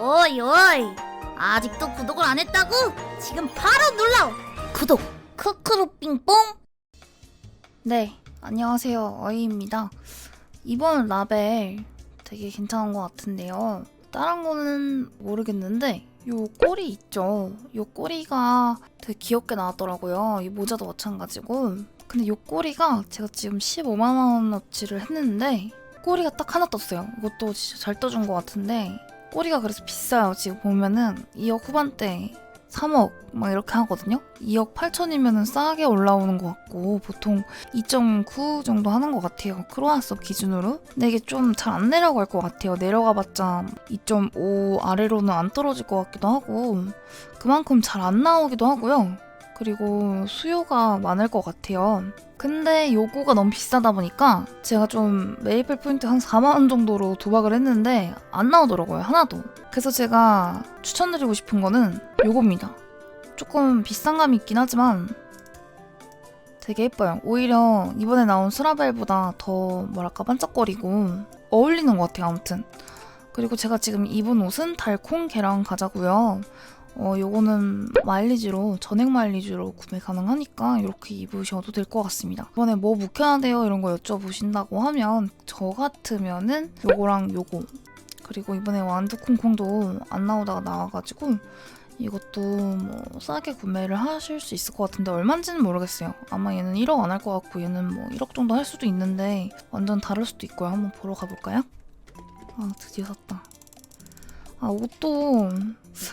오이 오이 아직도 구독을 안 했다고? 지금 바로 눌러 구독 크크루 삥뽕 네, 안녕하세요. 어이입니다. 이번 라벨 되게 괜찮은 것 같은데요. 다른 거는 모르겠는데 요 꼬리 있죠. 요 꼬리가 되게 귀엽게 나왔더라고요. 이 모자도 마찬가지고. 근데 요 꼬리가 제가 지금 15만 원어치를 했는데 꼬리가 딱 하나 떴어요. 이것도 진짜 잘 떠준 것 같은데 꼬리가 그래서 비싸요. 지금 보면은 2억 후반대 3억 막 이렇게 하거든요. 2억 8천이면은 싸게 올라오는 것 같고 보통 2.9 정도 하는 것 같아요. 크로아섭 기준으로. 근데 이게 좀 잘 안 내려갈 것 같아요. 내려가봤자 2.5 아래로는 안 떨어질 것 같기도 하고 그만큼 잘 안 나오기도 하고요. 그리고 수요가 많을 것 같아요. 근데 요거가 너무 비싸다 보니까 제가 좀 메이플 포인트 한 4만 원 정도로 도박을 했는데 안 나오더라고요. 하나도. 그래서 제가 추천드리고 싶은 거는 요겁니다. 조금 비싼 감이 있긴 하지만 되게 예뻐요. 오히려 이번에 나온 스라벨보다 더 뭐랄까 반짝거리고 어울리는 것 같아요. 아무튼. 그리고 제가 지금 입은 옷은 달콩 계란 과자고요. 어, 요거는 마일리지로 전액 마일리지로 구매 가능하니까 이렇게 입으셔도 될 것 같습니다. 이번에 뭐 묵혀야 돼요 이런 거 여쭤보신다고 하면 저 같으면은 요거랑 요거 그리고 이번에 완두콩콩도 안 나오다가 나와가지고 이것도 뭐 싸게 구매를 하실 수 있을 것 같은데 얼마인지는 모르겠어요. 아마 얘는 1억 안 할 것 같고 얘는 뭐 1억 정도 할 수도 있는데 완전 다를 수도 있고요. 한번 보러 가볼까요? 아 드디어 샀다. 아 옷도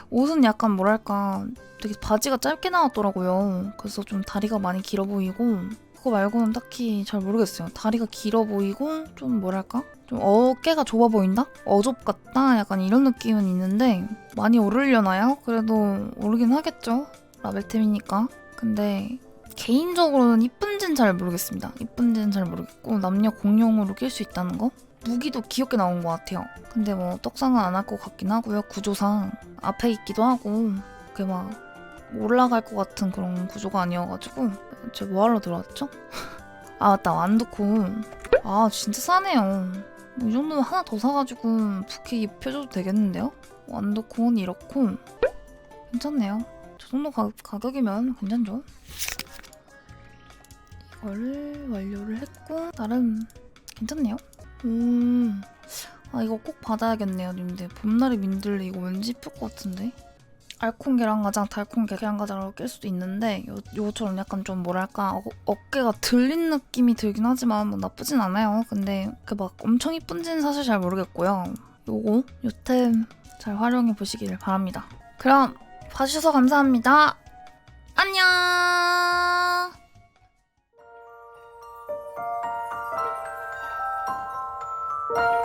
옷은 약간 뭐랄까 되게 바지가 짧게 나왔더라고요. 그래서 좀 다리가 많이 길어 보이고 그거 말고는 딱히 잘 모르겠어요. 다리가 길어 보이고 좀 뭐랄까 좀 어깨가 좁아 보인다? 어좁 같다? 약간 이런 느낌은 있는데 많이 오르려나요? 그래도 오르긴 하겠죠. 라벨템이니까. 근데 개인적으로는 이쁜지는 잘 모르겠습니다. 이쁜지는 잘 모르겠고 남녀 공용으로 낄 수 있다는 거? 무기도 귀엽게 나온 것 같아요. 근데 뭐 떡상은 안 할 것 같긴 하고요. 구조상 앞에 있기도 하고 그게 막 올라갈 것 같은 그런 구조가 아니어가지고 제가 뭐하러 들어왔죠? 아 맞다 완두콩 아 진짜 싸네요 뭐 이 정도면 하나 더 사가지고 부케 입혀줘도 되겠는데요? 완두콩은 이렇고 괜찮네요 저 정도 가, 가격이면 괜찮죠? 이거를 완료를 했고 나름 괜찮네요 음, 아 이거 꼭 받아야겠네요, 님들. 봄날의 민들레 이거 왠지 예쁠 것 같은데. 알콩 계란가장, 달콩 계란가장으로 낄 수도 있는데 요, 요처럼 약간 좀 뭐랄까 어, 어깨가 들린 느낌이 들긴 하지만 뭐 나쁘진 않아요. 근데 그 막 엄청 이쁜지는 사실 잘 모르겠고요. 요거 요템 잘 활용해 보시길 바랍니다. 그럼 봐주셔서 감사합니다. 안녕. Bye.